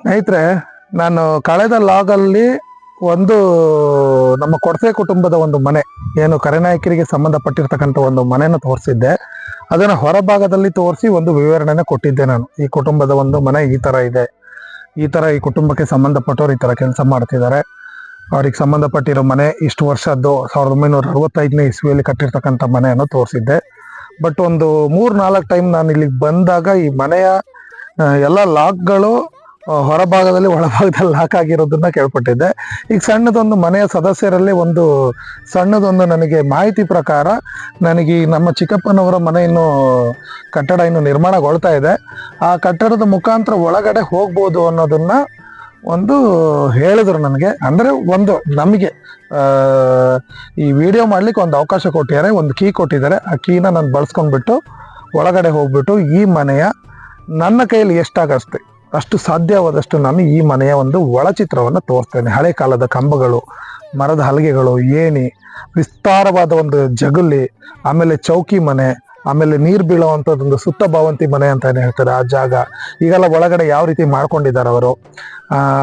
ಸ್ನೇಹಿತರೆ, ನಾನು ಕಳೆದ ಲಾಗಲ್ಲಿ ಒಂದು ನಮ್ಮ ಕೊಡಸೆ ಕುಟುಂಬದ ಒಂದು ಮನೆ, ಏನು ಕರೆನಾಯಕರಿಗೆ ಸಂಬಂಧಪಟ್ಟಿರ್ತಕ್ಕಂಥ ಒಂದು ಮನೆಯನ್ನು ತೋರಿಸಿದ್ದೆ. ಅದನ್ನು ಹೊರಭಾಗದಲ್ಲಿ ತೋರಿಸಿ ಒಂದು ವಿವರಣೆನ ಕೊಟ್ಟಿದ್ದೆ ನಾನು. ಈ ಕುಟುಂಬದ ಒಂದು ಮನೆ ಈ ಥರ ಇದೆ. ಈ ಥರ ಈ ಕುಟುಂಬಕ್ಕೆ ಸಂಬಂಧಪಟ್ಟವ್ರು ಈ ಥರ ಕೆಲಸ ಮಾಡ್ತಿದ್ದಾರೆ. ಅವ್ರಿಗೆ ಸಂಬಂಧಪಟ್ಟಿರೋ ಮನೆ ಇಷ್ಟು ವರ್ಷದ್ದು, ಸಾವಿರದ ಒಂಬೈನೂರ ಅರವತ್ತೈದನೇ ಇಸ್ವಿಯಲ್ಲಿ ಕಟ್ಟಿರ್ತಕ್ಕಂಥ ಮನೆಯನ್ನು ತೋರಿಸಿದ್ದೆ. ಬಟ್ ಒಂದು ಮೂರು ನಾಲ್ಕು ಟೈಮ್ ನಾನು ಇಲ್ಲಿಗೆ ಬಂದಾಗ ಈ ಮನೆಯ ಎಲ್ಲ ಲಾಕ್ಗಳು ಹೊರಭಾಗದಲ್ಲಿ ಒಳಭಾಗದಲ್ಲಿ ಲಾಕ್ ಆಗಿರೋದನ್ನ ಕೇಳ್ಪಟ್ಟಿದ್ದೆ. ಈಗ ಸಣ್ಣದೊಂದು ಮನೆಯ ಸದಸ್ಯರಲ್ಲಿ ಒಂದು ಸಣ್ಣದೊಂದು ನನಗೆ ಮಾಹಿತಿ ಪ್ರಕಾರ ನನಗೆ ನಮ್ಮ ಚಿಕ್ಕಪ್ಪನವರ ಮನೆ ಇನ್ನು ಕಟ್ಟಡ ಇನ್ನು ನಿರ್ಮಾಣಗೊಳ್ತಾ ಇದೆ. ಆ ಕಟ್ಟಡದ ಮುಖಾಂತರ ಒಳಗಡೆ ಹೋಗ್ಬೋದು ಅನ್ನೋದನ್ನ ಒಂದು ಹೇಳಿದ್ರು ನನಗೆ. ಅಂದ್ರೆ ಒಂದು ನಮಗೆ ಈ ವಿಡಿಯೋ ಮಾಡ್ಲಿಕ್ಕೆ ಒಂದು ಅವಕಾಶ ಕೊಟ್ಟಿದ್ದಾರೆ. ಒಂದು ಕೀ ಕೊಟ್ಟಿದ್ದಾರೆ. ಆ ಕೀನ ನಾನು ಬಳಸ್ಕೊಂಡ್ಬಿಟ್ಟು ಒಳಗಡೆ ಹೋಗ್ಬಿಟ್ಟು ಈ ಮನೆಯ ನನ್ನ ಕೈಯಲ್ಲಿ ಎಷ್ಟಾಗತ್ತೆ ಅಷ್ಟು ಸಾಧ್ಯವಾದಷ್ಟು ನಾನು ಈ ಮನೆಯ ಒಂದು ಒಳಚಿತ್ರವನ್ನು ತೋರಿಸ್ತೇನೆ. ಹಳೆ ಕಾಲದ ಕಂಬಗಳು, ಮರದ ಹಲಗೆಗಳು, ಏಣಿ, ವಿಸ್ತಾರವಾದ ಒಂದು ಜಗುಲಿ ಆಮೇಲೆ ಚೌಕಿ ಮನೆ ಆಮೇಲೆ ನೀರು ಬೀಳುವಂಥದ್ದೊಂದು ಸುತ್ತ ಭಾವಂತಿ ಮನೆ ಅಂತ ಏನು ಹೇಳ್ತಾರೆ ಆ ಜಾಗ. ಈಗೆಲ್ಲ ಒಳಗಡೆ ಯಾವ ರೀತಿ ಮಾಡ್ಕೊಂಡಿದ್ದಾರೆ ಅವರು?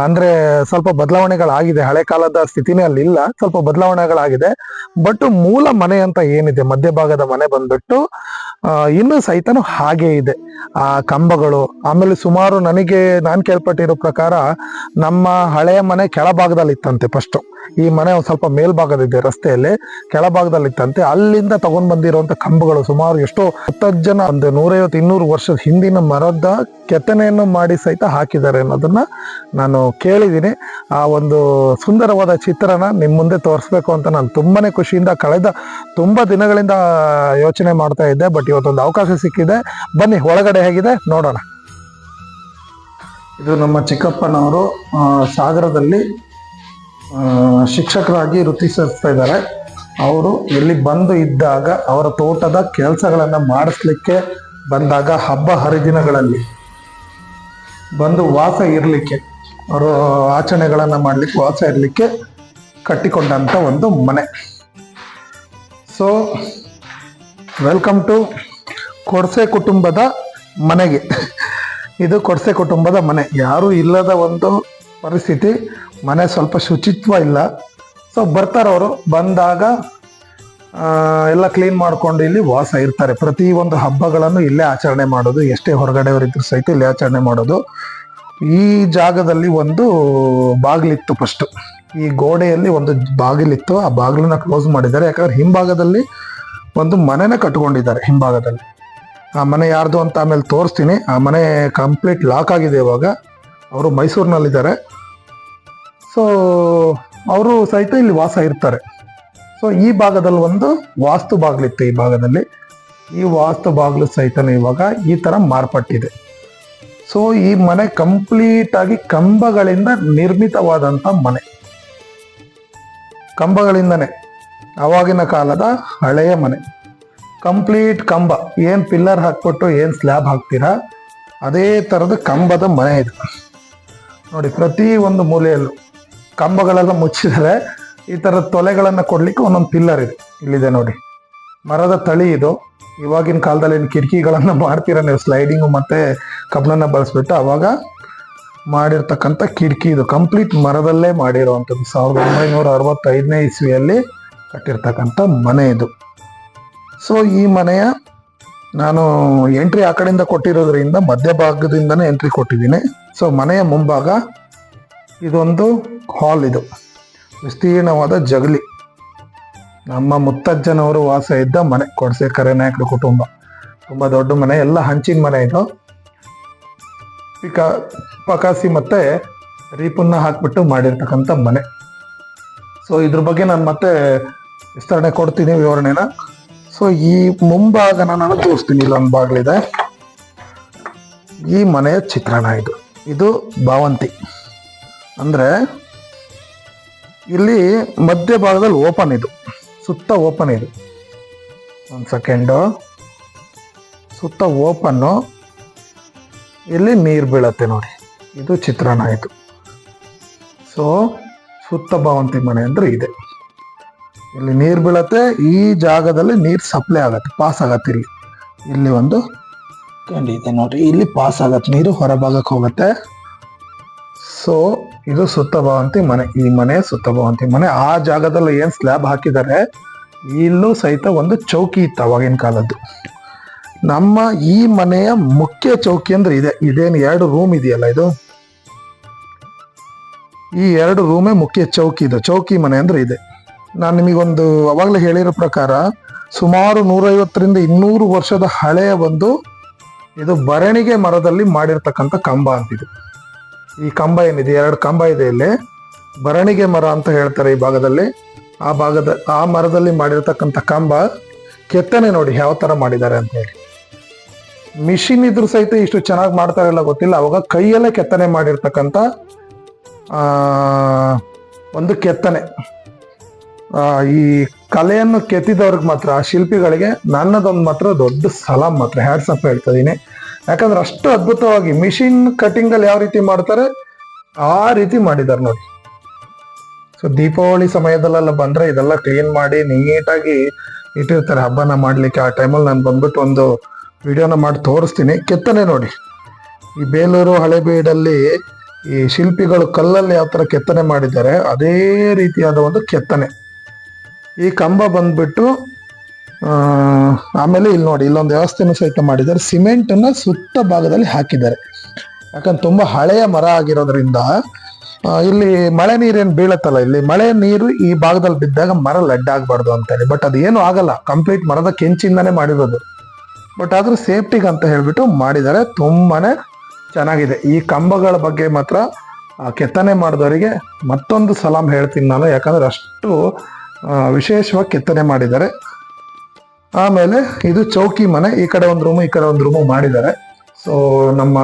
ಅಂದರೆ ಸ್ವಲ್ಪ ಬದಲಾವಣೆಗಳಾಗಿದೆ. ಹಳೆ ಕಾಲದ ಸ್ಥಿತಿನೇ ಅಲ್ಲಿ ಇಲ್ಲ, ಸ್ವಲ್ಪ ಬದಲಾವಣೆಗಳಾಗಿದೆ. ಬಟ್ ಮೂಲ ಮನೆ ಅಂತ ಏನಿದೆ? ಮಧ್ಯಭಾಗದ ಮನೆ ಬಂದ್ಬಿಟ್ಟು ಇನ್ನೂ ಸಹಿತನೂ ಹಾಗೆ ಇದೆ. ಆ, ಕಂಬಗಳು, ಆಮೇಲೆ ಸುಮಾರು ನನಗೆ ನಾನು ಕೇಳ್ಪಟ್ಟಿರೋ ಪ್ರಕಾರ ನಮ್ಮ ಹಳೆಯ ಮನೆ ಕೆಳಭಾಗದಲ್ಲಿ ಇತ್ತಂತೆ ಫಸ್ಟ್ ಈ ಮನೆ ಒಂದು ಸ್ವಲ್ಪ ಮೇಲ್ಭಾಗದಿದೆ ರಸ್ತೆಯಲ್ಲಿ ಕೆಳಭಾಗದಲ್ಲಿ ಇತ್ತಂತೆ ಅಲ್ಲಿಂದ ತಗೊಂಡ್ ಬಂದಿರುವಂತ ಕಂಬಗಳು ಸುಮಾರು ಎಷ್ಟೋ ಹತ್ತತ್ತು ಜನ ಒಂದು ನೂರೈವತ್ತು, ಇನ್ನೂರು ವರ್ಷದ ಹಿಂದಿನ ಮರದ ಕೆತ್ತನೆಯನ್ನು ಮಾಡಿ ಸಹಿತ ಹಾಕಿದ್ದಾರೆ ಅನ್ನೋದನ್ನ ನಾನು ಕೇಳಿದ್ದೀನಿ. ಆ ಒಂದು ಸುಂದರವಾದ ಚಿತ್ರನ ನಿಮ್ಮ ಮುಂದೆ ತೋರಿಸ್ಬೇಕು ಅಂತ ನಾನು ತುಂಬಾನೇ ಖುಷಿಯಿಂದ ಕಳೆದ ತುಂಬಾ ದಿನಗಳಿಂದ ಯೋಚನೆ ಮಾಡ್ತಾ ಇದ್ದೆ, ಬಟ್ ಇವತ್ತೊಂದು ಅವಕಾಶ ಸಿಕ್ಕಿದೆ. ಬನ್ನಿ, ಒಳಗಡೆ ಹೇಗಿದೆ ನೋಡೋಣ. ಇದು ನಮ್ಮ ಚಿಕ್ಕಪ್ಪನವರು ಸಾಗರದಲ್ಲಿ ಶಿಕ್ಷಕರಾಗಿ ವೃತ್ತಿ ಇದ್ದಾರೆ. ಅವರು ಇಲ್ಲಿ ಬಂದು ಇದ್ದಾಗ ಅವರ ತೋಟದ ಕೆಲಸಗಳನ್ನು ಮಾಡಿಸ್ಲಿಕ್ಕೆ ಬಂದಾಗ ಹಬ್ಬ ಹರಿದಿನಗಳಲ್ಲಿ ಬಂದು ವಾಸ ಇರಲಿಕ್ಕೆ, ಅವರು ಆಚರಣೆಗಳನ್ನು ಮಾಡ್ಲಿಕ್ಕೆ ವಾಸ ಇರಲಿಕ್ಕೆ ಕಟ್ಟಿಕೊಂಡಂಥ ಒಂದು ಮನೆ. ಸೊ ವೆಲ್ಕಮ್ ಟು ಕೊಡ್ಸೆ ಕುಟುಂಬದ ಮನೆಗೆ. ಇದು ಕೊಡ್ಸೆ ಕುಟುಂಬದ ಮನೆ. ಯಾರೂ ಇಲ್ಲದ ಒಂದು ಪರಿಸ್ಥಿತಿ, ಮನೆ ಸ್ವಲ್ಪ ಶುಚಿತ್ವ ಇಲ್ಲ. ಸೊ ಬರ್ತಾರವರು, ಬಂದಾಗ ಎಲ್ಲ ಕ್ಲೀನ್ ಮಾಡ್ಕೊಂಡು ಇಲ್ಲಿ ವಾಸ ಇರ್ತಾರೆ. ಪ್ರತಿ ಒಂದು ಹಬ್ಬಗಳನ್ನು ಇಲ್ಲೇ ಆಚರಣೆ ಮಾಡೋದು, ಎಷ್ಟೇ ಹೊರಗಡೆಯವರಿದ್ರು ಸಹಿತ ಇಲ್ಲಿ ಆಚರಣೆ ಮಾಡೋದು. ಈ ಜಾಗದಲ್ಲಿ ಒಂದು ಬಾಗಿಲಿತ್ತು ಫಸ್ಟ್ ಈ ಗೋಡೆಯಲ್ಲಿ ಒಂದು ಬಾಗಿಲಿತ್ತು. ಆ ಬಾಗಿಲನ್ನ ಕ್ಲೋಸ್ ಮಾಡಿದ್ದಾರೆ. ಯಾಕಂದ್ರೆ ಹಿಂಭಾಗದಲ್ಲಿ ಒಂದು ಮನೆನ ಕಟ್ಕೊಂಡಿದ್ದಾರೆ, ಹಿಂಭಾಗದಲ್ಲಿ. ಆ ಮನೆ ಯಾರ್ದು ಅಂತ ಆಮೇಲೆ ತೋರಿಸ್ತೀನಿ. ಆ ಮನೆ ಕಂಪ್ಲೀಟ್ ಲಾಕ್ ಆಗಿದೆ ಇವಾಗ. ಅವರು ಮೈಸೂರಿನಲ್ಲಿದ್ದಾರೆ. ಸೊ ಅವರು ಸಹಿತ ಇಲ್ಲಿ ವಾಸ ಇರ್ತಾರೆ. ಸೊ ಈ ಭಾಗದಲ್ಲಿ ಒಂದು ವಾಸ್ತು ಬಾಗಿಲಿತ್ತು ಈ ಭಾಗದಲ್ಲಿ. ಈ ವಾಸ್ತು ಬಾಗಿಲು ಸಹಿತನೂ ಇವಾಗ ಈ ತರ ಮಾರ್ಪಟ್ಟಿದೆ. ಸೊ ಈ ಮನೆ ಕಂಪ್ಲೀಟ್ ಆಗಿ ಕಂಬಗಳಿಂದ ನಿರ್ಮಿತವಾದಂತ ಮನೆ. ಕಂಬಗಳಿಂದನೇ ಅವಾಗಿನ ಕಾಲದ ಹಳೆಯ ಮನೆ. ಕಂಪ್ಲೀಟ್ ಕಂಬ. ಏನು ಪಿಲ್ಲರ್ ಹಾಕ್ಬಿಟ್ಟು ಏನು ಸ್ಲ್ಯಾಬ್ ಹಾಕ್ತೀರಾ? ಅದೇ ತರದ ಕಂಬದ ಮನೆ ಇದು. ನೋಡಿ, ಪ್ರತಿ ಒಂದು ಮೂಲೆಯಲ್ಲೂ ಕಂಬಗಳೆಲ್ಲ ಮುಚ್ಚಿದರೆ. ಈ ಥರದ ತೊಲೆಗಳನ್ನು ಕೊಡ್ಲಿಕ್ಕೆ ಒಂದೊಂದು ಪಿಲ್ಲರ್ ಇದೆ. ಇಲ್ಲಿದೆ ನೋಡಿ. ಮರದ ತಳಿ ಇದು. ಇವಾಗಿನ ಕಾಲದಲ್ಲಿ ಏನು ಕಿಟಕಿಗಳನ್ನು ಮಾಡ್ತೀರಾ ನೀವು? ಸ್ಲೈಡಿಂಗು ಮತ್ತು ಕಬ್ಬಣನ ಬಳಸ್ಬಿಟ್ಟು ಅವಾಗ ಮಾಡಿರ್ತಕ್ಕಂಥ ಕಿಟಕಿ ಇದು. ಕಂಪ್ಲೀಟ್ ಮರದಲ್ಲೇ ಮಾಡಿರುವಂಥದ್ದು. ಸಾವಿರದ ಒಂಬೈನೂರ ಅರವತ್ತೈದನೇ ಇಸ್ವಿಯಲ್ಲಿ ಕಟ್ಟಿರ್ತಕ್ಕಂಥ ಮನೆ ಇದು. ಸೊ ಈ ಮನೆಯ ನಾನು ಎಂಟ್ರಿ ಆ ಕಡೆಯಿಂದ ಕೊಟ್ಟಿರೋದ್ರಿಂದ ಮಧ್ಯಭಾಗದಿಂದನೇ ಎಂಟ್ರಿ ಕೊಟ್ಟಿದ್ದೀನಿ. ಸೊ ಮನೆಯ ಮುಂಭಾಗ ಇದೊಂದು ಹಾಲ್ ಇದು. ವಿಸ್ತೀರ್ಣವಾದ ಜಗಲಿ. ನಮ್ಮ ಮುತ್ತಜ್ಜನವರು ವಾಸ ಇದ್ದ ಮನೆ. ಕೊಡ್ಸೆ ಕರೆನಾಯಕರ ಕುಟುಂಬ. ತುಂಬಾ ದೊಡ್ಡ ಮನೆ, ಎಲ್ಲ ಹಂಚಿನ ಮನೆ ಇದು. ಪಿಕ ಪಕಾಸಿ ಮತ್ತೆ ರೀಪನ್ನ ಹಾಕ್ಬಿಟ್ಟು ಮಾಡಿರ್ತಕ್ಕಂಥ ಮನೆ. ಸೊ ಇದ್ರ ಬಗ್ಗೆ ನಾನು ಮತ್ತೆ ವಿಸ್ತರಣೆ ಕೊಡ್ತೀನಿ ವಿವರಣೆನ. ಸೊ ಈ ಮುಂಭಾಗನ ನಾನು ತೋರಿಸ್ತೀನಿ. ಇಲ್ಲೊಂದು ಬಾಗಿಲಿದೆ ಈ ಮನೆಯ ಚಿತ್ರಣ ಇದು. ಇದು ಭಾವಂತಿ. ಅಂದರೆ ಇಲ್ಲಿ ಮಧ್ಯ ಭಾಗದಲ್ಲಿ ಓಪನ್ ಇದು. ಸುತ್ತ ಓಪನ್ ಇದು. ಒಂದು ಸೆಕೆಂಡು ಸುತ್ತ ಓಪನ್ನು ಇಲ್ಲಿ ನೀರು ಬೀಳತ್ತೆ ನೋಡಿ. ಇದು ಚಿತ್ರಣ ಆಯಿತು ಸೊ ಸುತ್ತ ಭಾವಂತಿ ಮನೆ ಅಂದರೆ ಇದೆ. ಇಲ್ಲಿ ನೀರು ಬೀಳತ್ತೆ, ಈ ಜಾಗದಲ್ಲಿ ನೀರು ಸಪ್ಲೈ ಆಗತ್ತೆ ಪಾಸ್ ಆಗತ್ತೆ ಇಲ್ಲಿ. ಇಲ್ಲಿ ಒಂದು ಇದೆ ನೋಡ್ರಿ, ಇಲ್ಲಿ ಪಾಸ್ ಆಗತ್ತೆ, ನೀರು ಹೊರಭಾಗಕ್ಕೆ ಹೋಗುತ್ತೆ. ಸೊ ಇದು ಸುತ್ತ ಭವಂತಿ ಮನೆ, ಈ ಮನೆ ಸುತ್ತ ಭವಂತಿ ಮನೆ. ಆ ಜಾಗದಲ್ಲಿ ಏನು ಸ್ಲ್ಯಾಬ್ ಹಾಕಿದ್ದಾರೆ, ಇಲ್ಲೂ ಸಹಿತ ಒಂದು ಚೌಕಿ ಇತ್ತು ಅವಾಗಿನ ಕಾಲದ್ದು. ನಮ್ಮ ಈ ಮನೆಯ ಮುಖ್ಯ ಚೌಕಿ ಅಂದ್ರೆ ಇದೆ. ಇದೇನು ಎರಡು ರೂಮ್ ಇದೆಯಲ್ಲ ಇದು? ಈ ಎರಡು ರೂಮೇ ಮುಖ್ಯ ಚೌಕಿ ಇದು. ಚೌಕಿ ಮನೆ ಅಂದ್ರೆ ಇದೆ. ನಾನು ನಿಮಗೊಂದು ಅವಾಗಲೇ ಹೇಳಿರೋ ಪ್ರಕಾರ ಸುಮಾರು ನೂರೈವತ್ತರಿಂದ ಇನ್ನೂರು ವರ್ಷದ ಹಳೆಯ ಒಂದು ಇದು ಬರಣಿಗೆ ಮರದಲ್ಲಿ ಮಾಡಿರ್ತಕ್ಕಂಥ ಕಂಬ ಅಂತಿದೆ. ಈ ಕಂಬ ಏನಿದೆ? ಎರಡು ಕಂಬ ಇದೆ ಇಲ್ಲಿ. ಬರಣಿಗೆ ಮರ ಅಂತ ಹೇಳ್ತಾರೆ ಈ ಭಾಗದಲ್ಲಿ. ಆ ಭಾಗದ, ಆ ಮರದಲ್ಲಿ ಮಾಡಿರ್ತಕ್ಕಂಥ ಕಂಬ ಕೆತ್ತನೆ ನೋಡಿ ಯಾವ ತರ ಮಾಡಿದ್ದಾರೆ ಅಂತ ಹೇಳಿ. ಮಿಷಿನ್ ಇದ್ರು ಸಹಿತ ಇಷ್ಟು ಚೆನ್ನಾಗಿ ಮಾಡ್ತಾರಲ್ಲ ಗೊತ್ತಿಲ್ಲ. ಅವಾಗ ಕೈಯಲ್ಲೇ ಕೆತ್ತನೆ ಮಾಡಿರ್ತಕ್ಕಂಥ ಒಂದು ಕೆತ್ತನೆ. ಈ ಕಲೆಯನ್ನು ಕೆತ್ತಿದವ್ರಿಗೆ ಮಾತ್ರ, ಆ ಶಿಲ್ಪಿಗಳಿಗೆ ನನ್ನದೊಂದು ಮಾತ್ರ ದೊಡ್ಡ ಸಲಾಮ್ ಮಾತ್ರ ಹ್ಯಾಟ್ಸ್ ಅಪ್ ಹೇಳ್ತಾ ಯಾಕಂದ್ರೆ ಅಷ್ಟು ಅದ್ಭುತವಾಗಿ ಮಿಷಿನ್ ಕಟಿಂಗ್ ಅಲ್ಲಿ ಯಾವ ರೀತಿ ಮಾಡ್ತಾರೆ, ಆ ರೀತಿ ಮಾಡಿದ್ದಾರೆ ನೋಡಿ. ಸೊ ದೀಪಾವಳಿ ಸಮಯದಲ್ಲೆಲ್ಲ ಬಂದ್ರೆ ಇದೆಲ್ಲ ಕ್ಲೀನ್ ಮಾಡಿ ನೀಟಾಗಿ ಇಟ್ಟಿರ್ತಾರೆ. ಹಬ್ಬನ ಮಾಡ್ಲಿಕ್ಕೆ ಆ ಟೈಮಲ್ಲಿ ನಾನು ಬಂದ್ಬಿಟ್ಟು ಒಂದು ವಿಡಿಯೋನ ಮಾಡಿ ತೋರಿಸ್ತೀನಿ. ಕೆತ್ತನೆ ನೋಡಿ. ಈ ಬೇಲೂರು ಹಳೆಬೀಡಲ್ಲಿ ಈ ಶಿಲ್ಪಿಗಳು ಕಲ್ಲಲ್ಲಿ ಯಾವ ಥರ ಕೆತ್ತನೆ ಮಾಡಿದ್ದಾರೆ, ಅದೇ ರೀತಿಯಾದ ಒಂದು ಕೆತ್ತನೆ. ಈ ಕಂಬ ಬಂದ್ಬಿಟ್ಟು ಆಮೇಲೆ ಇಲ್ಲಿ ನೋಡಿ, ಇಲ್ಲೊಂದು ವ್ಯವಸ್ಥೆನೂ ಸಹಿತ ಮಾಡಿದ್ದಾರೆ. ಸಿಮೆಂಟ್ ಅನ್ನ ಸುತ್ತ ಭಾಗದಲ್ಲಿ ಹಾಕಿದ್ದಾರೆ. ಯಾಕಂದ್ರೆ ತುಂಬಾ ಹಳೆಯ ಮರ ಆಗಿರೋದ್ರಿಂದ ಇಲ್ಲಿ ಮಳೆ ನೀರೇನು ಬೀಳತ್ತಲ್ಲ, ಇಲ್ಲಿ ಮಳೆ ನೀರು ಈ ಭಾಗದಲ್ಲಿ ಬಿದ್ದಾಗ ಮರ ಲಡ್ ಆಗ್ಬಾರ್ದು ಅಂತೇಳಿ ಬಟ್ ಅದೇನು ಆಗಲ್ಲ ಕಂಪ್ಲೀಟ್ ಮರದ ಕೆಂಚಿಂದಾನೇ ಮಾಡಿರೋದು. ಬಟ್ ಆದ್ರೂ ಸೇಫ್ಟಿಗೆ ಅಂತ ಹೇಳಿಬಿಟ್ಟು ಮಾಡಿದ್ದಾರೆ. ತುಂಬಾನೇ ಚೆನ್ನಾಗಿದೆ. ಈ ಕಂಬಗಳ ಬಗ್ಗೆ ಮಾತ್ರ ಕೆತ್ತನೆ ಮಾಡಿದವರಿಗೆ ಮತ್ತೊಂದು ಸಲಾಮ್ ಹೇಳ್ತೀನಿ ನಾನು. ಯಾಕಂದ್ರೆ ಅಷ್ಟು ವಿಶೇಷವಾಗಿ ಕೆತ್ತನೆ ಮಾಡಿದ್ದಾರೆ. ಆಮೇಲೆ ಇದು ಚೌಕಿ ಮನೆ, ಈ ಕಡೆ ಒಂದು ರೂಮು ಈ ಕಡೆ ಒಂದು ರೂಮು ಮಾಡಿದ್ದಾರೆ. ಸೊ ನಮ್ಮ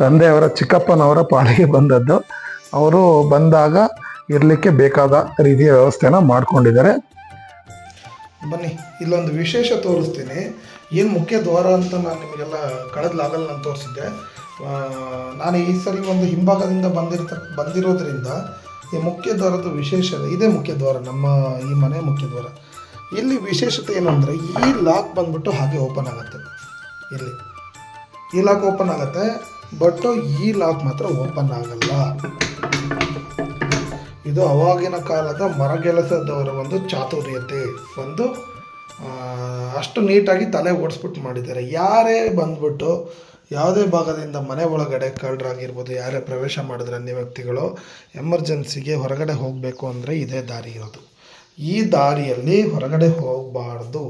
ತಂದೆಯವರ, ಚಿಕ್ಕಪ್ಪನವರ ಪಾಳಿಗೆ ಬಂದದ್ದು. ಅವರು ಬಂದಾಗ ಇರಲಿಕ್ಕೆ ಬೇಕಾದ ರೀತಿಯ ವ್ಯವಸ್ಥೆನ ಮಾಡ್ಕೊಂಡಿದ್ದಾರೆ. ಬನ್ನಿ, ಇಲ್ಲೊಂದು ವಿಶೇಷ ತೋರಿಸ್ತೀನಿ. ಏನು ಮುಖ್ಯ ದ್ವಾರ ಅಂತ ನಾನು ನಿಮಗೆಲ್ಲ ಕಳೆದ್ಲಾಗಲ್ಲ ನಾನು ತೋರಿಸಿದ್ದೆ. ನಾನು ಈ ಸರಿ ಒಂದು ಹಿಂಭಾಗದಿಂದ ಬಂದಿರ್ತ, ಬಂದಿರೋದ್ರಿಂದ ಈ ಮುಖ್ಯ ದ್ವಾರದ ವಿಶೇಷ, ಇದೇ ಮುಖ್ಯ ದ್ವಾರ, ನಮ್ಮ ಈ ಮನೆ ಮುಖ್ಯ ದ್ವಾರ. ಇಲ್ಲಿ ವಿಶೇಷತೆ ಏನು ಅಂದರೆ, ಈ ಲಾಕ್ ಬಂದ್ಬಿಟ್ಟು ಹಾಗೆ ಓಪನ್ ಆಗುತ್ತೆ. ಇಲ್ಲಿ. ಈ ಲಾಕ್ ಓಪನ್ ಆಗುತ್ತೆ ಬಟ್ ಈ ಲಾಕ್ ಮಾತ್ರ ಓಪನ್ ಆಗಲ್ಲ. ಇದು ಅವಾಗಿನ ಕಾಲದ ಮರಗೆಲಸದವರ ಒಂದು ಚಾತುರ್ಯತೆ. ಒಂದು ಅಷ್ಟು ನೀಟಾಗಿ ತಲೆ ಓಡಿಸ್ಬಿಟ್ಟು ಮಾಡಿದ್ದಾರೆ. ಯಾರೇ ಬಂದ್ಬಿಟ್ಟು ಯಾವುದೇ ಭಾಗದಿಂದ ಮನೆ ಒಳಗಡೆ ಕಳ್ಳರಾಗಿರ್ಬೋದು, ಯಾರೇ ಪ್ರವೇಶ ಮಾಡಿದ್ರೆ ಅನ್ಯ ವ್ಯಕ್ತಿಗಳು ಎಮರ್ಜೆನ್ಸಿಗೆ ಹೊರಗಡೆ ಹೋಗಬೇಕು ಅಂದರೆ ಇದೇ ದಾರಿ ಇರೋದು. ಈ ದಾರಿಯಲ್ಲಿ ಹೊರಗಡೆ ಹೋಗಬಾರ್ದು.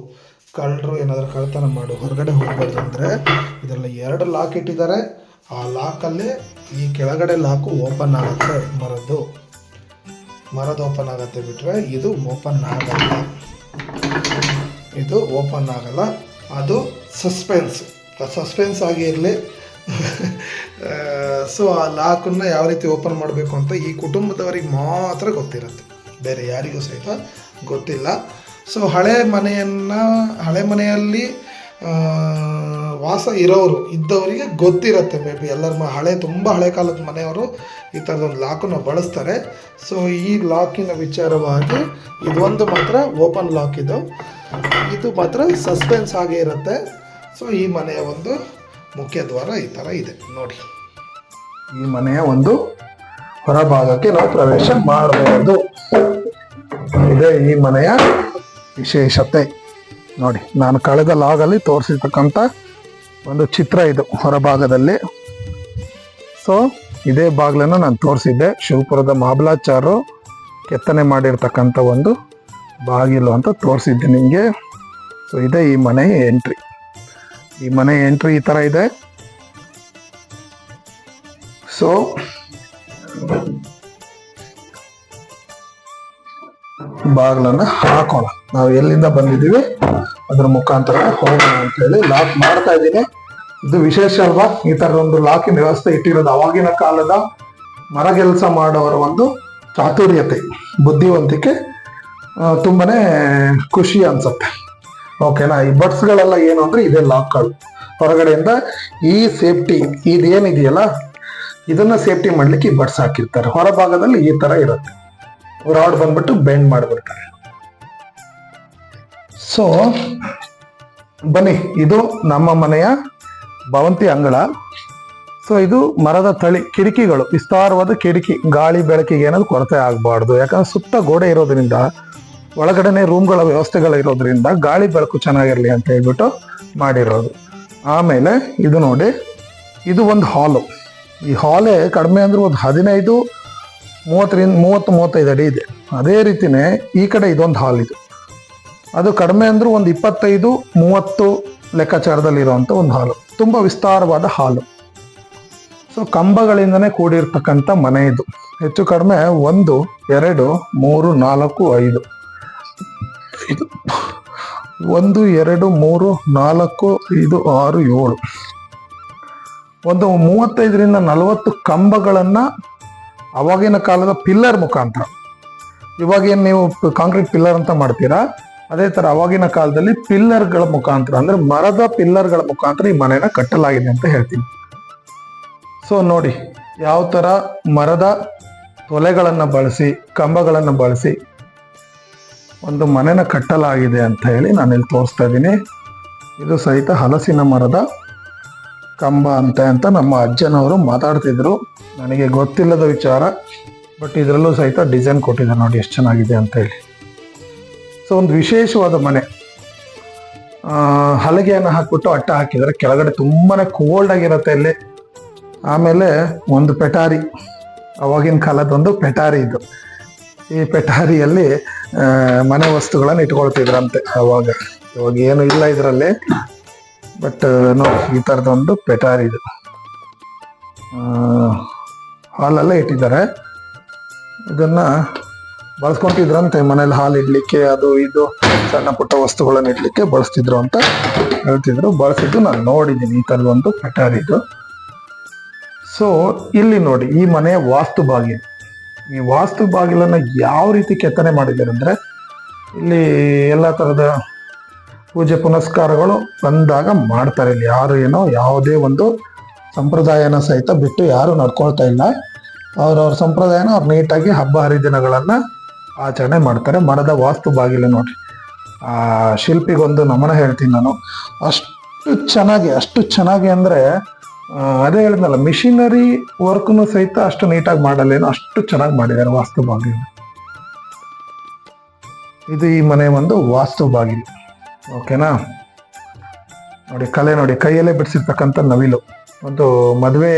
ಕಳ್ಳರು ಏನಾದರೂ ಕಳ್ತನ ಮಾಡು, ಹೊರಗಡೆ ಹೋಗ್ಬಾರ್ದು ಅಂದರೆ ಇದರಲ್ಲಿ ಎರಡು ಲಾಕ್ ಇಟ್ಟಿದ್ದಾರೆ. ಆ ಲಾಕಲ್ಲಿ ಈ ಕೆಳಗಡೆ ಲಾಕು ಓಪನ್ ಆಗುತ್ತೆ ಮರದ್ದು. ಮರದ ಓಪನ್ ಆಗುತ್ತೆ ಬಿಟ್ಟರೆ ಇದು ಓಪನ್ ಆಗಲ್ಲ. ಇದು ಓಪನ್ ಆಗಲ್ಲ. ಅದು ಸಸ್ಪೆನ್ಸ್. ಸಸ್ಪೆನ್ಸ್ ಆಗಿ ಇರಲಿ. ಸೊ ಆ ಲಾಕನ್ನು ಯಾವ ರೀತಿ ಓಪನ್ ಮಾಡಬೇಕು ಅಂತ ಈ ಕುಟುಂಬದವರಿಗೆ ಮಾತ್ರ ಗೊತ್ತಿರುತ್ತೆ. ಬೇರೆ ಯಾರಿಗೂ ಸಹಿತ ಗೊತ್ತಿಲ್ಲ. ಸೊ ಹಳೆ ಮನೆಯನ್ನು, ಹಳೆ ಮನೆಯಲ್ಲಿ ವಾಸ ಇರೋರು, ಇದ್ದವರಿಗೆ ಗೊತ್ತಿರುತ್ತೆ ಮೇ ಬಿ ಎಲ್ಲರ ಹಳೆ, ತುಂಬ ಹಳೆ ಕಾಲದ ಮನೆಯವರು ಈ ಥರದೊಂದು ಲಾಕನ್ನು ಬಳಸ್ತಾರೆ. ಸೊ ಈ ಲಾಕಿನ ವಿಚಾರವಾಗಿ ಇದೊಂದು ಮಾತ್ರ ಓಪನ್ ಲಾಕ್ ಇದು. ಇದು ಮಾತ್ರ ಸಸ್ಪೆನ್ಸ್ ಆಗೇ ಇರುತ್ತೆ. ಸೊ ಈ ಮನೆಯ ಒಂದು ಮುಖ್ಯ ದ್ವಾರ ಈ ಥರ ಇದೆ. ನೋಡಿ. ಈ ಮನೆಯ ಒಂದು ಹೊರಭಾಗಕ್ಕೆ ನಾವು ಪ್ರವೇಶ ಮಾಡಬಹುದು. ಇದೆ ಈ ಮನೆಯ ವಿಶೇಷತೆ. ನೋಡಿ, ನಾನು ಕಳೆದ ಲಾಗಲ್ಲಿ ತೋರಿಸಿರ್ತಕ್ಕಂಥ ಒಂದು ಚಿತ್ರ ಇದು ಹೊರಭಾಗದಲ್ಲಿ. ಸೊ ಇದೇ ಬಾಗಿಲನ್ನು ನಾನು ತೋರಿಸಿದ್ದೆ. ಶಿವಪುರದ ಮಾಬಲಾಚಾರು ಕೆತ್ತನೆ ಮಾಡಿರ್ತಕ್ಕಂಥ ಒಂದು ಬಾಗಿಲು ಅಂತ ತೋರಿಸಿದ್ದೆ ನಿಮಗೆ. ಸೊ ಇದೇ ಈ ಮನೆಯ ಎಂಟ್ರಿ ಈ ಮನೆ ಎಂಟ್ರಿ ಈ ಥರ ಇದೆ. ಸೊ ಬಾಗಿಲನ್ನ ಹಾಕೋಣ. ನಾವು ಎಲ್ಲಿಂದ ಬಂದಿದ್ದೀವಿ? ಅದ್ರ ಮುಖಾಂತರ ಹೋಗೋಣ ಅಂತೇಳಿ ಲಾಕ್ ಮಾಡ್ತಾ ಇದ್ದೀನಿ. ಇದು ವಿಶೇಷ ಅಲ್ವಾ? ಈ ತರದ ಒಂದು ಲಾಕಿನ ವ್ಯವಸ್ಥೆ ಇಟ್ಟಿರೋದು ಅವಾಗಿನ ಕಾಲದ ಮರಗೆಲಸ ಮಾಡೋರ ಒಂದು ಚಾತುರ್ಯತೆ, ಬುದ್ಧಿವಂತಿಕೆ ತುಂಬಾನೇ ಖುಷಿ ಅನ್ಸುತ್ತೆ. ಓಕೆನಾ ಈ ಬಡ್ಸ್ಗಳೆಲ್ಲ ಏನು ಅಂದ್ರೆ ಇದೇ ಲಾಕ್ಗಳು ಹೊರಗಡೆಯಿಂದ ಈ ಸೇಫ್ಟಿ ಇದೇನಿದೆಯಲ್ಲ, ಇದನ್ನ ಸೇಫ್ಟಿ ಮಾಡ್ಲಿಕ್ಕೆ ಈ ಬಡ್ಸ್ ಹಾಕಿರ್ತಾರೆ. ಹೊರಭಾಗದಲ್ಲಿ ಈ ತರ ಇರುತ್ತೆ. ರಾಡ್ ಬಂದ್ಬಿಟ್ಟು ಬೆಂಡ್ ಮಾಡಿಬಿಡ್ತಾರೆ. ಸೊ ಬನ್ನಿ, ಇದು ನಮ್ಮ ಮನೆಯ ಭವಂತಿ ಅಂಗಳ. ಸೊ ಇದು ಮರದ ತಳಿ, ಕಿಟಕಿಗಳು, ವಿಸ್ತಾರವಾದ ಕಿಟಕಿ, ಗಾಳಿ, ಬೆಳಕಿಗೆ ಏನಾದ್ರು ಕೊರತೆ ಆಗಬಾರ್ದು. ಯಾಕಂದ್ರೆ ಸುತ್ತ ಗೋಡೆ ಇರೋದ್ರಿಂದ ಒಳಗಡೆನೆ ರೂಮ್ಗಳ ವ್ಯವಸ್ಥೆಗಳು ಇರೋದ್ರಿಂದ ಗಾಳಿ ಬೆಳಕು ಚೆನ್ನಾಗಿರಲಿ ಅಂತ ಹೇಳ್ಬಿಟ್ಟು ಮಾಡಿರೋದು. ಆಮೇಲೆ ಇದು ನೋಡಿ, ಇದು ಒಂದು ಹಾಲು. ಈ ಹಾಲೇ ಕಡಿಮೆ ಅಂದ್ರೆ ಒಂದು ಹದಿನೈದು, ಮೂವತ್ತರಿಂದ ಮೂವತ್ತು, ಮೂವತ್ತೈದು ಅಡಿ ಇದೆ. ಅದೇ ರೀತಿನೇ ಈ ಕಡೆ ಇದೊಂದು ಹಾಲ್ ಇದು. ಅದು ಕಡಿಮೆ ಅಂದ್ರೆ ಒಂದು ಇಪ್ಪತ್ತೈದು, ಮೂವತ್ತು ಲೆಕ್ಕಾಚಾರದಲ್ಲಿ ಇರುವಂತ ಒಂದು ಹಾಲು. ತುಂಬಾ ವಿಸ್ತಾರವಾದ ಹಾಲು. ಸೊ ಕಂಬಗಳಿಂದನೇ ಕೂಡಿರ್ತಕ್ಕಂಥ ಮನೆ ಇದು. ಹೆಚ್ಚು ಕಡಿಮೆ ಒಂದು, ಎರಡು, ಮೂರು, ನಾಲ್ಕು, ಐದು. ಇದು ಒಂದು, ಎರಡು, ಮೂರು, ನಾಲ್ಕು, ಐದು, ಆರು, ಏಳು. ಒಂದು, ಮೂವತ್ತೈದರಿಂದ ನಲವತ್ತು ಕಂಬಗಳನ್ನ ಅವಾಗಿನ ಕಾಲದ ಪಿಲ್ಲರ್ ಮುಖಾಂತರ. ಇವಾಗೇನು ನೀವು ಕಾಂಕ್ರೀಟ್ ಪಿಲ್ಲರ್ ಅಂತ ಮಾಡ್ತೀರಾ? ಅದೇ ತರ ಅವಾಗಿನ ಕಾಲದಲ್ಲಿ ಪಿಲ್ಲರ್ಗಳ ಮುಖಾಂತರ, ಅಂದ್ರೆ ಮರದ ಪಿಲ್ಲರ್ಗಳ ಮುಖಾಂತರ ಈ ಮನೆನ ಕಟ್ಟಲಾಗಿದೆ ಅಂತ ಹೇಳ್ತೀನಿ. ಸೊ ನೋಡಿ ಯಾವ ತರ ಮರದ ತೊಲೆಗಳನ್ನ ಬಳಸಿ, ಕಂಬಗಳನ್ನ ಬಳಸಿ ಒಂದು ಮನೆನ ಕಟ್ಟಲಾಗಿದೆ ಅಂತ ಹೇಳಿ ನಾನು ಇಲ್ಲಿ ತೋರಿಸ್ತಾ ಇದ್ದೀನಿ. ಇದು ಸಹಿತ ಹಲಸಿನ ಮರದ ಕಂಬ ಅಂತ ಅಂತ ನಮ್ಮ ಅಜ್ಜನವರು ಮಾತಾಡ್ತಿದ್ರು. ನನಗೆ ಗೊತ್ತಿಲ್ಲದ ವಿಚಾರ, ಬಟ್ ಇದರಲ್ಲೂ ಸಹಿತ ಡಿಸೈನ್ ಕೊಟ್ಟಿದ್ದಾರೆ ನೋಡಿ ಎಷ್ಟು ಚೆನ್ನಾಗಿದೆ ಅಂತ ಹೇಳಿ. ಸೊ ಒಂದು ವಿಶೇಷವಾದ ಮನೆ. ಹಲಗೆಯನ್ನು ಹಾಕ್ಬಿಟ್ಟು ಅಟ್ಟ ಹಾಕಿದರೆ ಕೆಳಗಡೆ ತುಂಬಾ ಕೋಲ್ಡ್ ಆಗಿರುತ್ತೆ ಇಲ್ಲಿ. ಆಮೇಲೆ ಒಂದು ಪೆಟಾರಿ, ಅವಾಗಿನ ಕಾಲದೊಂದು ಪೆಟಾರಿ ಇದು. ಈ ಪೆಟಾರಿಯಲ್ಲಿ ಮನೆ ವಸ್ತುಗಳನ್ನು ಇಟ್ಕೊಳ್ತಿದ್ರಂತೆ ಅವಾಗ. ಇವಾಗ ಏನು ಇಲ್ಲ ಇದರಲ್ಲಿ. ಬಟ್ ನೋಡಿ, ಈ ಥರದೊಂದು ಪೆಟಾರಿ ಇದು. ಹಾಲಲ್ಲೇ ಇಟ್ಟಿದ್ದಾರೆ. ಇದನ್ನ ಬಳಸ್ಕೊತಿದ್ರಂತೆ, ಮನೇಲಿ ಹಾಲು ಇಡ್ಲಿಕ್ಕೆ, ಅದು ಇದು, ಸಣ್ಣ ಪುಟ್ಟ ವಸ್ತುಗಳನ್ನು ಇಡ್ಲಿಕ್ಕೆ ಬಳಸ್ತಿದ್ರು ಅಂತ ಹೇಳ್ತಿದ್ರು. ಬಳಸಿದ್ದು ನಾನು ನೋಡಿದ್ದೀನಿ, ಈ ಥರದೊಂದು ಪೆಟಾರಿ ಇದು. ಸೊ ಇಲ್ಲಿ ನೋಡಿ, ಈ ಮನೆಯ ವಾಸ್ತು ಬಾಗಿಲು ಈ ವಾಸ್ತು ಬಾಗಿಲನ್ನು ಯಾವ ರೀತಿ ಕೆತ್ತನೆ ಮಾಡಿದ್ದಾರೆ ಅಂದ್ರೆ ಇಲ್ಲಿ ಎಲ್ಲ ಥರದ ಪೂಜೆ ಪುನಸ್ಕಾರಗಳು ಬಂದಾಗ ಮಾಡ್ತಾರೆ. ಇಲ್ಲಿ ಯಾರು ಏನೋ ಯಾವುದೇ ಒಂದು ಸಂಪ್ರದಾಯನ ಸಹಿತ ಬಿಟ್ಟು ಯಾರು ನಡ್ಕೊಳ್ತಾ ಇಲ್ಲ. ಅವ್ರವ್ರ ಸಂಪ್ರದಾಯನ ಅವ್ರು ನೀಟಾಗಿ ಹಬ್ಬ ಹರಿದಿನಗಳನ್ನ ಆಚರಣೆ ಮಾಡ್ತಾರೆ. ಮರದ ವಾಸ್ತು ಬಾಗಿಲು ನೋಡಿ. ಆ ಶಿಲ್ಪಿಗೊಂದು ನಮನ ಹೇಳ್ತೀನಿ ನಾನು. ಅಷ್ಟು ಚೆನ್ನಾಗಿ ಅಷ್ಟು ಚೆನ್ನಾಗಿ ಅಂದ್ರೆ ಅದೇ ಹೇಳಿದ್ನಲ್ಲ ಮಿಷಿನರಿ ವರ್ಕ್ನು ಸಹಿತ ಅಷ್ಟು ನೀಟಾಗಿ ಮಾಡಲ್ಲೇನೋ ಅಷ್ಟು ಚೆನ್ನಾಗಿ ಮಾಡಿದ್ದಾರೆ ವಾಸ್ತು ಬಾಗಿಲು ಇದು ಈ ಮನೆ ಒಂದು ವಾಸ್ತು ಬಾಗಿಲು ಓಕೆನಾ ನೋಡಿ, ಕಲೆ ನೋಡಿ, ಕೈಯಲ್ಲೇ ಬಿಡಿಸಿರ್ತಕ್ಕಂಥ ನವಿಲು. ಒಂದು ಮದುವೆ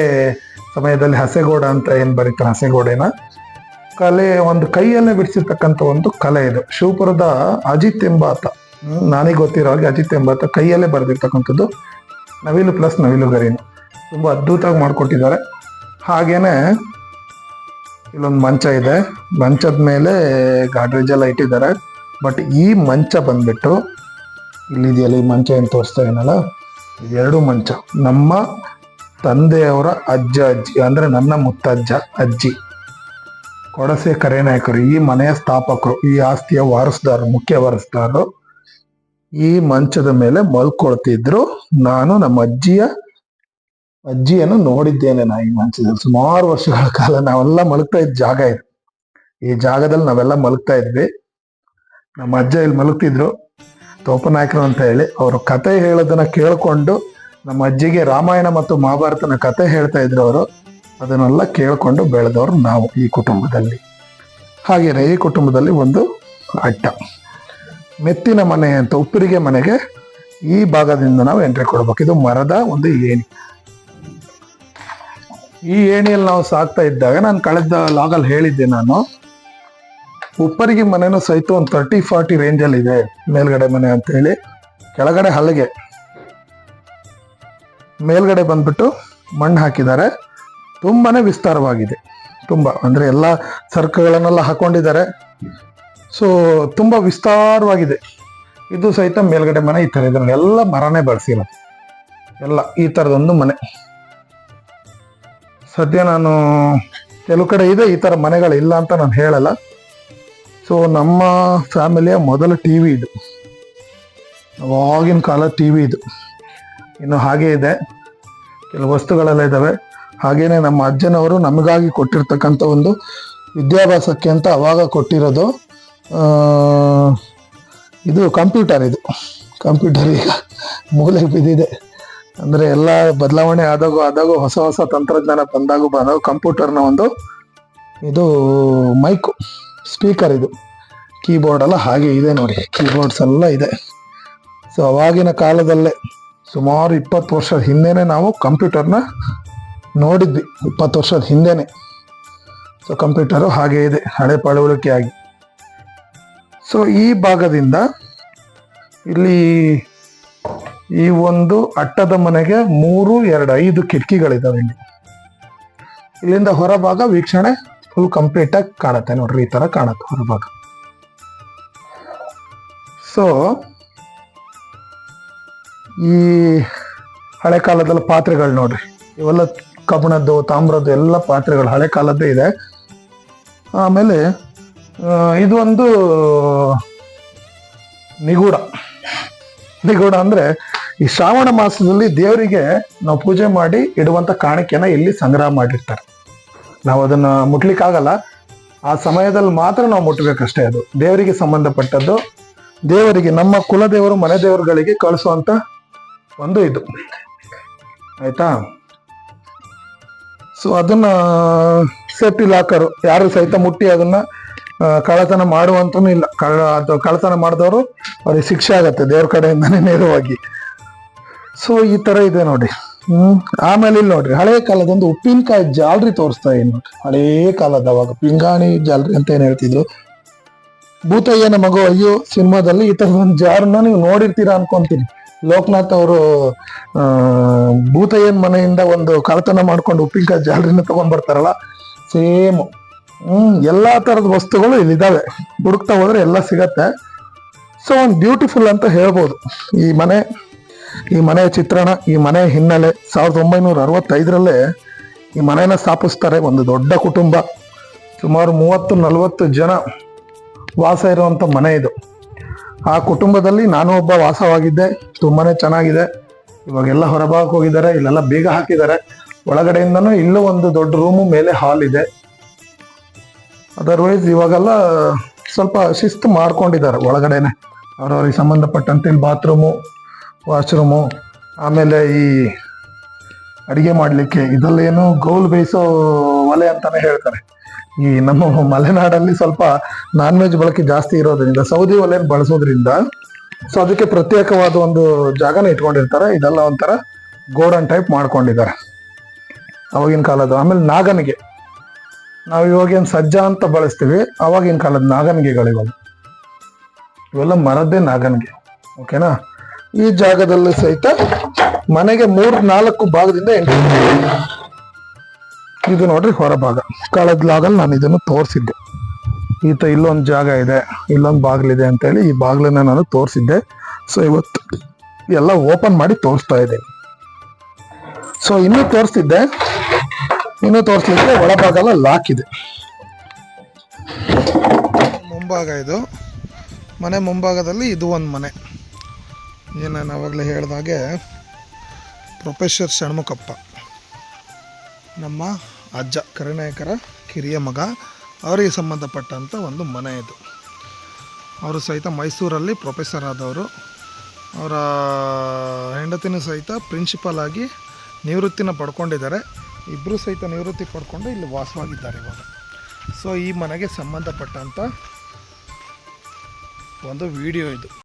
ಸಮಯದಲ್ಲಿ ಹಸೆಗೋಡ ಅಂತ ಏನು ಬರೀತಾರೆ, ಹಸೆಗೋಡೆನ? ಕಲೆ, ಒಂದು ಕೈಯಲ್ಲೇ ಬಿಡಿಸಿರ್ತಕ್ಕಂಥ ಒಂದು ಕಲೆ ಇದು. ಶಿವಪುರದ ಅಜಿತ್ ಎಂಬಾತ. ನನಗೆ ಗೊತ್ತಿರೋ ಹಾಗೆ ಅಜಿತ್ ಎಂಬಾತ ಕೈಯಲ್ಲೇ ಬರೆದಿರ್ತಕ್ಕಂಥದ್ದು ನವಿಲು ಪ್ಲಸ್ ನವಿಲು ಗರಿನು ತುಂಬ ಅದ್ಭುತವಾಗಿ ಮಾಡಿಕೊಟ್ಟಿದ್ದಾರೆ. ಹಾಗೇ ಇಲ್ಲೊಂದು ಮಂಚ ಇದೆ. ಮಂಚದ ಮೇಲೆ ಗಾಡ್ರೇಜ್ ಎಲ್ಲ ಇಟ್ಟಿದ್ದಾರೆ. ಬಟ್ ಈ ಮಂಚ ಬಂದ್ಬಿಟ್ಟು ಇಲ್ಲಿದೆಯಲ್ಲ ಈ ಮಂಚ ಏನು ತೋರಿಸ್ತಾ ಏನಲ್ಲ ಎರಡು ಮಂಚ. ನಮ್ಮ ತಂದೆಯವರ ಅಜ್ಜ, ಅಜ್ಜಿ, ಅಂದರೆ ನನ್ನ ಮುತ್ತಜ್ಜ, ಅಜ್ಜಿ. ಕೊಡಸೆ ಕರೆನಾಯಕರು, ಈ ಮನೆಯ ಸ್ಥಾಪಕರು, ಈ ಆಸ್ತಿಯ ವಾರಸ್ದಾರರು, ಮುಖ್ಯ ವಾರಸ್ದಾರರು ಈ ಮಂಚದ ಮೇಲೆ ಮಲ್ಕೊಳ್ತಿದ್ರು. ನಾನು ನಮ್ಮ ಅಜ್ಜಿಯ ಅಜ್ಜಿಯನ್ನು ನೋಡಿದ್ದೇನೆ ನಾ ಈ ಮಂಚದಲ್ಲಿ ಸುಮಾರು ವರ್ಷಗಳ ಕಾಲ ನಾವೆಲ್ಲ ಮಲಗ್ತಾ ಇದ್ದ ಜಾಗ ಇದು. ಈ ಜಾಗದಲ್ಲಿ ನಾವೆಲ್ಲ ಮಲಗ್ತಾ ಇದ್ವಿ. ನಮ್ಮ ಅಜ್ಜ ಇಲ್ಲಿ ಮಲಗ್ತಿದ್ರು. ತೋಪನಾಯಕರು ಅಂತ ಹೇಳಿ ಅವರು ಕತೆ ಹೇಳೋದನ್ನ ಕೇಳ್ಕೊಂಡು ನಮ್ಮ ಅಜ್ಜಿಗೆ ರಾಮಾಯಣ ಮತ್ತು ಮಹಾಭಾರತನ ಕತೆ ಹೇಳ್ತಾ ಇದ್ರು ಅವರು. ಅದನ್ನೆಲ್ಲ ಕೇಳ್ಕೊಂಡು ಬೆಳೆದವರು ನಾವು ಈ ಕುಟುಂಬದಲ್ಲಿ. ಹಾಗೆ ಈ ಕುಟುಂಬದಲ್ಲಿ ಒಂದು ಅಡ್ಡ. ಮೆತ್ತಿನ ಮನೆ ಅಂತ ಉಪ್ಪರಿಗೆ ಮನೆಗೆ ಈ ಭಾಗದಿಂದ ನಾವು ಎಂಟ್ರಿ ಕೊಡ್ಬೇಕು. ಇದು ಮರದ ಒಂದು ಏಣಿ. ಈ ಏಣಿಯಲ್ಲಿ ನಾವು ಸಾಕ್ತಾ ಇದ್ದಾಗ ನಾನು ಕಳೆದ ಲಾಗಲ್ಲಿ ಹೇಳಿದ್ದೆ ನಾನು, ಉಪ್ಪರಿಗೆ ಮನೆನೂ ಸಹಿತ ಒಂದು ತರ್ಟಿ ಫಾರ್ಟಿ ರೇಂಜಲ್ಲಿ ಇದೆ ಮೇಲ್ಗಡೆ ಮನೆ ಅಂತ ಹೇಳಿ, ಕೆಳಗಡೆ ಹಲಗೆ. ಮೇಲ್ಗಡೆ ಬಂದ್ಬಿಟ್ಟು ಮಣ್ಣು ಹಾಕಿದ್ದಾರೆ. ತುಂಬಾ ವಿಸ್ತಾರವಾಗಿದೆ. ತುಂಬ, ಅಂದರೆ ಎಲ್ಲ ಸರ್ಕಗಳನ್ನೆಲ್ಲ ಹಾಕೊಂಡಿದ್ದಾರೆ. ಸೊ ತುಂಬ ವಿಸ್ತಾರವಾಗಿದೆ. ಇದು ಸಹಿತ ಮೇಲ್ಗಡೆ ಮನೆ ಈ ಥರ ಇದ್ರಲ್ಲಿ ಎಲ್ಲ ಮರನೇ ಬಳಸಿಲ್ಲ. ಎಲ್ಲ ಈ ಥರದೊಂದು ಮನೆ. ಸದ್ಯ ನಾನು ಕೆಲವು ಕಡೆ ಇದೆ, ಈ ಥರ ಮನೆಗಳಿಲ್ಲ ಅಂತ ನಾನು ಹೇಳಲ್ಲ. ಸೊ ನಮ್ಮ ಫ್ಯಾಮಿಲಿಯ ಮೊದಲ ಟಿವಿ ಇದು. ಅವಾಗಿನ ಕಾಲ ಟಿವಿ ಇದು. ಇನ್ನು ಹಾಗೆ ಇದೆ. ಕೆಲವು ವಸ್ತುಗಳೆಲ್ಲ ಇದ್ದಾವೆ ಹಾಗೇನೆ ನಮ್ಮ ಅಜ್ಜನವರು ನಮಗಾಗಿ ಕೊಟ್ಟಿರ್ತಕ್ಕಂಥ ಒಂದು ವಿದ್ಯಾಭ್ಯಾಸಕ್ಕೆ ಅಂತ ಅವಾಗ ಕೊಟ್ಟಿರೋದು ಇದು ಕಂಪ್ಯೂಟರ್ ಇದು. ಕಂಪ್ಯೂಟರ್ ಈಗ ಮೂಲೆಗೆ ಬಿದ್ದಿದೆ. ಅಂದ್ರೆ ಎಲ್ಲ ಬದಲಾವಣೆ ಆದಾಗೂ ಆದಾಗೂ ಹೊಸ ಹೊಸ ತಂತ್ರಜ್ಞಾನ ಬಂದಾಗೂ ಬಂದಾಗ ಕಂಪ್ಯೂಟರ್ನ ಒಂದು ಇದು ಮೈಕ್ ಸ್ಪೀಕರ್ ಇದು. ಕೀಬೋರ್ಡ್ ಎಲ್ಲ ಹಾಗೆ ಇದೆ ನೋಡಿ ಕೀಬೋರ್ಡ್ಸ್ ಎಲ್ಲ ಇದೆ. ಸೊ ಅವಾಗಿನ ಕಾಲದಲ್ಲೇ ಸುಮಾರು ಇಪ್ಪತ್ತು ವರ್ಷದ ಹಿಂದೆನೆ ನಾವು ಕಂಪ್ಯೂಟರ್ನ ನೋಡಿದ್ವಿ. ಇಪ್ಪತ್ತು ವರ್ಷದ ಹಿಂದೆನೆ. ಸೊ ಕಂಪ್ಯೂಟರು ಹಾಗೆ ಇದೆ, ಹಳೆ ಪಳವಳಿಕೆ ಆಗಿ. ಸೊ ಈ ಭಾಗದಿಂದ ಇಲ್ಲಿ ಈ ಒಂದು ಅಟ್ಟದ ಮನೆಗೆ ಮೂರು, ಎರಡು, ಐದು ಕಿಟಕಿಗಳಿದಾವೆ ಇಲ್ಲಿ. ಇಲ್ಲಿಂದ ಹೊರಭಾಗ ವೀಕ್ಷಣೆ ಫುಲ್ ಕಂಪ್ಲೀಟ್ ಆಗಿ ಕಾಣುತ್ತೆ. ನೋಡ್ರಿ, ಈ ತರ ಕಾಣುತ್ತೆ ಹೊರಭಾಗ. ಸೊ ಈ ಹಳೆ ಕಾಲದಲ್ಲಿ ಪಾತ್ರೆಗಳು ನೋಡ್ರಿ. ಇವೆಲ್ಲ ಕಬ್ಬಣದ್ದು ತಾಮ್ರದ್ದು ಎಲ್ಲ ಪಾತ್ರೆಗಳು ಹಳೆ ಕಾಲದ್ದೇ ಇದೆ. ಆಮೇಲೆ ಇದು ಒಂದು ನಿಗೂಢ. ನಿಗೂಢ ಅಂದ್ರೆ ಈ ಶ್ರಾವಣ ಮಾಸದಲ್ಲಿ ದೇವರಿಗೆ ನಾವು ಪೂಜೆ ಮಾಡಿ ಇಡುವಂತ ಕಾಣಿಕೆನ ಇಲ್ಲಿ ಸಂಗ್ರಹ ಮಾಡಿರ್ತಾರೆ. ನಾವು ಅದನ್ನ ಮುಟ್ಲಿಕ್ಕಾಗಲ್ಲ. ಆ ಸಮಯದಲ್ಲಿ ಮಾತ್ರ ನಾವು ಮುಟ್ಬೇಕಷ್ಟೇ ಅದು. ದೇವರಿಗೆ ಸಂಬಂಧಪಟ್ಟದ್ದು, ದೇವರಿಗೆ ನಮ್ಮ ಕುಲದೇವರು ಮನೆ ದೇವರುಗಳಿಗೆ ಕಳಿಸುವಂತ ಒಂದು ಇದು. ಆಯ್ತಾ? ಸೊ ಅದನ್ನ ಸೇಫ್ಟಿ ಲಾಕರ್, ಯಾರು ಸಹಿತ ಮುಟ್ಟಿ ಅದನ್ನ ಕಳತನ ಮಾಡುವಂತನೂ ಇಲ್ಲ. ಕಳ್ಳ ಅಥವಾ ಕಳ್ಳತನ ಮಾಡಿದವರು ಅವ್ರಿಗೆ ಶಿಕ್ಷೆ ಆಗತ್ತೆ ದೇವ್ರ ಕಡೆಯಿಂದಾನೇ ನೇರವಾಗಿ. ಸೊ ಈ ತರ ಇದೆ ನೋಡಿ ಹ್ಮ್, ಆಮೇಲೆ ಇಲ್ಲಿ ನೋಡ್ರಿ, ಹಳೆ ಕಾಲದೊಂದು ಉಪ್ಪಿನಕಾಯಿ ಜಾಲ್ರಿ ತೋರಿಸ್ತಾ ಇದೆ ನೋಡ್ರಿ. ಹಳೇ ಕಾಲದ ಅವಾಗ ಪಿಂಗಾಣಿ ಜಾಲ್ರಿ ಅಂತ ಏನ್ ಹೇಳ್ತಿದ್ರು? ಭೂತಯ್ಯನ ಮಗು, ಅಯ್ಯೋ, ಸಿನಿಮಾದಲ್ಲಿ ಈ ತರದ ಒಂದು ಜಾರನ್ನ ನೀವು ನೋಡಿರ್ತೀರಾ ಅನ್ಕೊಂತೀನಿ. ಲೋಕನಾಥ್ ಅವರು ಭೂತಯ್ಯನ್ ಮನೆಯಿಂದ ಒಂದು ಕಳತನ ಮಾಡ್ಕೊಂಡು ಉಪ್ಪಿನಕಾಯಿ ಜಾಲ್ರಿನ ತಗೊಂಡ್ ಬರ್ತಾರಲ್ಲ ಸೇಮ್. ಹ್ಮ್, ಎಲ್ಲಾ ತರದ ವಸ್ತುಗಳು ಇಲ್ಲಿದ್ದಾವೆ ಹುಡುಕ್ತಾ ಹೋದ್ರೆ ಎಲ್ಲ ಸಿಗತ್ತೆ. ಸೊ ಒಂದು ಬ್ಯೂಟಿಫುಲ್ ಅಂತ ಹೇಳ್ಬೋದು. ಈ ಮನೆ ಈ ಮನೆಯ ಚಿತ್ರಣ, ಈ ಮನೆಯ ಹಿನ್ನೆಲೆ ಸಾವಿರದ ಒಂಬೈನೂರ ಅರವತ್ತೈದರಲ್ಲೇ ಈ ಮನೆಯನ್ನು ಸ್ಥಾಪಿಸ್ತಾರೆ ಒಂದು ದೊಡ್ಡ ಕುಟುಂಬ. ಸುಮಾರು ಮೂವತ್ತು ನಲವತ್ತು ಜನ ವಾಸ ಇರುವಂಥ ಮನೆ ಇದು. ಆ ಕುಟುಂಬದಲ್ಲಿ ನಾನು ಒಬ್ಬ ವಾಸವಾಗಿದ್ದೆ ತುಂಬಾ ಚೆನ್ನಾಗಿದೆ. ಇವಾಗೆಲ್ಲ ಹೊರಭಾಗಕ್ಕೆ ಹೋಗಿದ್ದಾರೆ, ಇಲ್ಲೆಲ್ಲ ಬೇಗ ಹಾಕಿದ್ದಾರೆ. ಒಳಗಡೆಯಿಂದನೂ ಇಲ್ಲೂ ಒಂದು ದೊಡ್ಡ ರೂಮು, ಮೇಲೆ ಹಾಲ್ ಇದೆ. ಅದರ್ವೈಸ್ ಇವಾಗೆಲ್ಲ ಸ್ವಲ್ಪ ಶಿಸ್ತು ಮಾಡ್ಕೊಂಡಿದ್ದಾರೆ ಒಳಗಡೆನೆ. ಅವ್ರವ್ರಿಗೆ ಸಂಬಂಧಪಟ್ಟಂತೆ ಬಾತ್ರೂಮು ವಾಶ್ರೂಮು, ಆಮೇಲೆ ಈ ಅಡಿಗೆ ಮಾಡಲಿಕ್ಕೆ ಇದಲ್ಲೇನು ಗೌಲ್ ಬೇಯಿಸೋ ಒಲೆ ಅಂತಾನೆ ಹೇಳ್ತಾರೆ. ಈ ನಮ್ಮ ಮಲೆನಾಡಲ್ಲಿ ಸ್ವಲ್ಪ ನಾನ್ ವೆಜ್ ಬಳಕೆ ಜಾಸ್ತಿ ಇರೋದ್ರಿಂದ, ಸೌದಿ ಒಲೆಯನ್ನು ಬಳಸೋದ್ರಿಂದ, ಸೊ ಅದಕ್ಕೆ ಪ್ರತ್ಯೇಕವಾದ ಒಂದು ಜಾಗನ ಇಟ್ಕೊಂಡಿರ್ತಾರೆ. ಇದೆಲ್ಲ ಒಂಥರ ಗೋಡನ್ ಟೈಪ್ ಮಾಡ್ಕೊಂಡಿದ್ದಾರೆ. ಅವಾಗಿನ ಕಾಲದ ಆಮೇಲೆ ನಾಗನಿಗೆ. ನಾವು ಇವಾಗೇನು ಸಜ್ಜ ಅಂತ ಬಳಸ್ತೀವಿ, ಅವಾಗಿನ ಕಾಲದ ನಾಗನಿಗೆಗಳಿವೆಲ್ಲ ಇವೆಲ್ಲ ಮರದ್ದೇ ನಾಗನಿಗೆ. ಓಕೆನಾ? ಈ ಜಾಗದಲ್ಲಿ ಸಹಿತ ಮನೆಗೆ ಮೂರ್, ನಾಲ್ಕು ಭಾಗದಿಂದ ಎಂಟ್ರಿ ಇದು ನೋಡ್ರಿ ಹೊರಭಾಗ ಕಳೆದ ಲಾಗಲ್ಲಿ ನಾನು ಇದನ್ನು ತೋರಿಸಿದ್ದೆ. ಈತ ಇಲ್ಲೊಂದು ಜಾಗ ಇದೆ, ಇಲ್ಲೊಂದು ಬಾಗಿಲಿದೆ ಅಂತೇಳಿ ಈ ಬಾಗಿಲನ್ನ ನಾನು ತೋರಿಸಿದ್ದೆ. ಸೊ ಇವತ್ತು ಎಲ್ಲ ಓಪನ್ ಮಾಡಿ ತೋರಿಸ್ತಾ ಇದ್ದೀನಿ. ಸೊ ಇನ್ನೂ ತೋರಿಸ್ತಿದ್ದೆ ಇನ್ನೂ ತೋರಿಸ್ಲಿಕ್ಕೆ ಒಳಭಾಗ ಲಾಕ್ ಇದೆ. ಮುಂಭಾಗ ಇದು. ಮನೆ ಮುಂಭಾಗದಲ್ಲಿ ಇದು ಒಂದು ಮನೆ. ಏನು ನಾನು ಆವಾಗಲೇ ಹೇಳಿದಾಗೆ ಪ್ರೊಫೆಸರ್ ಷಣ್ಮುಖಪ್ಪ, ನಮ್ಮ ಅಜ್ಜ ಕರುಣಾಯಕರ ಕಿರಿಯ ಮಗ, ಅವರಿಗೆ ಸಂಬಂಧಪಟ್ಟಂಥ ಒಂದು ಮನೆ ಇದು. ಅವರು ಸಹಿತ ಮೈಸೂರಲ್ಲಿ ಪ್ರೊಫೆಸರ್ ಆದವರು. ಅವರ ಹೆಂಡತಿನೂ ಸಹಿತ ಪ್ರಿನ್ಸಿಪಲ್ ಆಗಿ ನಿವೃತ್ತಿನ ಪಡ್ಕೊಂಡಿದ್ದಾರೆ. ಇಬ್ಬರು ಸಹಿತ ನಿವೃತ್ತಿ ಪಡ್ಕೊಂಡು ಇಲ್ಲಿ ವಾಸವಾಗಿದ್ದಾರೆ ಇವಾಗ. ಸೊ ಈ ಮನೆಗೆ ಸಂಬಂಧಪಟ್ಟಂಥ ಒಂದು ವಿಡಿಯೋ ಇದು.